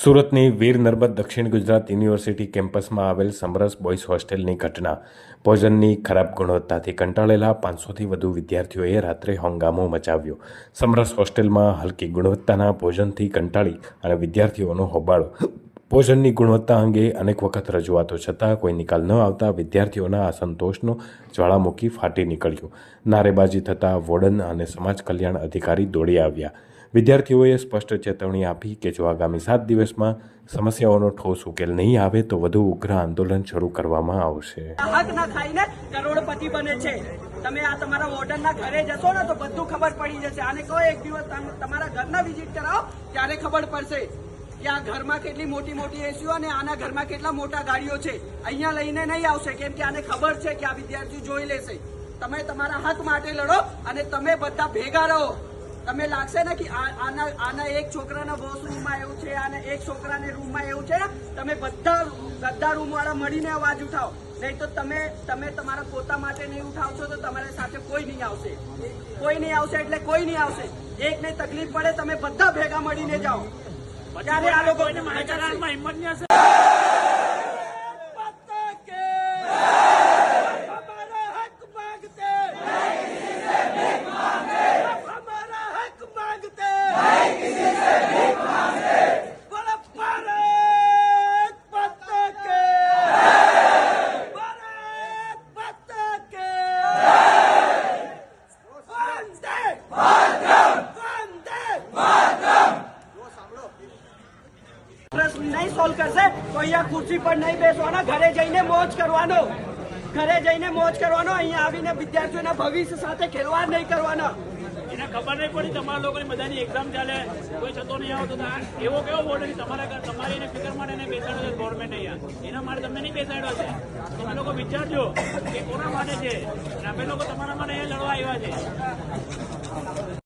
સુરતની વીર નર્મદ દક્ષિણ ગુજરાત યુનિવર્સિટી કેમ્પસમાં આવેલ સમરસ બોયઝ હોસ્ટેલની ઘટના. ભોજનની ખરાબ ગુણવત્તાથી કંટાળેલા પાંચસોથી વધુ વિદ્યાર્થીઓએ રાત્રે હંગામો મચાવ્યો. સમરસ હોસ્ટેલમાં હલકી ગુણવત્તાના ભોજનથી કંટાળી અને વિદ્યાર્થીઓનો હોબાળો. ભોજનની ગુણવત્તા અંગે અનેક વખત રજૂઆતો છતાં કોઈ નિકાલ ન આવતા વિદ્યાર્થીઓના અસંતોષનો જ્વાળામુખી ફાટી નીકળ્યો. નારેબાજી થતાં વોર્ડન અને સમાજ કલ્યાણ અધિકારી દોડી આવ્યા. વિદ્યાર્થીઓએ સ્પષ્ટ ચેતવણી આપી કે જો આગામી સાત દિવસમાં સમસ્યાઓનો ઠોસ ઉકેલ નહીં આવે તો વધુ ઉગ્ર આંદોલન શરૂ કરવામાં આવશે. હક ના ખાઈને કરોડપતિ બને છે. તમે આ તમારા વોર્ડન ના ઘરે જશો ને તો બધું ખબર પડી જશે. આને કહો એક દિવસ તમ- તમારા ઘરના વિઝિટ કરાવો, ત્યારે ખબર પડશે કે આ ઘરમાં કેટલી મોટી મોટી એસીઓ અને આના ઘરમાં કેટલા મોટા ગાડીઓ છે. અહીંયા લઈને નહીં આવશે, કેમ કે આને ખબર છે કે આ વિદ્યાર્થી જોઈ લેશે. તમે તમારા હક માટે લડો અને તમે બધા ભેગા રહો. તમે લાગશે ને કે આના આના એક છોકરાના બોસ રૂમમાં એવું છે આને એક છોકરાને રૂમમાં એવું છે? તમે બધા બધા રૂમવાળા મળીને અવાજ ઉઠાવો. નહીં તો તમે તમે તમારા પોતા માટે નહીં ઉઠાવશો તો તમારી સાથે કોઈ નહીં આવશે. કોઈ નહીં આવશે એટલે કોઈ નહીં આવશે. એકને તકલીફ પડે તમે બધા ભેગા મળીને જાઓ. ત્યારે આ લોકો હિંમત નહીં નહીં સોલ્વ કરશે, તો અહીંયા ખુરશી પર નહીં બેસવાનો, ઘરે જઈને મોજ કરવાનો. ઘરે જઈને મોજ કરવાનો, અહીંયા આવીને વિદ્યાર્થીઓના ભવિષ્ય સાથે ખેલવાડ નહીં કરવાનો. એને ખબર નહીં પડી તમારા લોકોની બધાની એક્ઝામ ચાલે, કોઈ થતો નહીં આવતો એવો કેવો બોર્ડ છે? તમારા તમારી એને માટે એને બેસાડ્યો છે ગવર્મેન્ટ અહીંયા. એના માટે તમને નહીં બેસાડ્યો તમે લોકો વિચારજો કે કોના માટે છે? અમે લોકો તમારા માટે અહીંયા લડવા આવ્યા છે.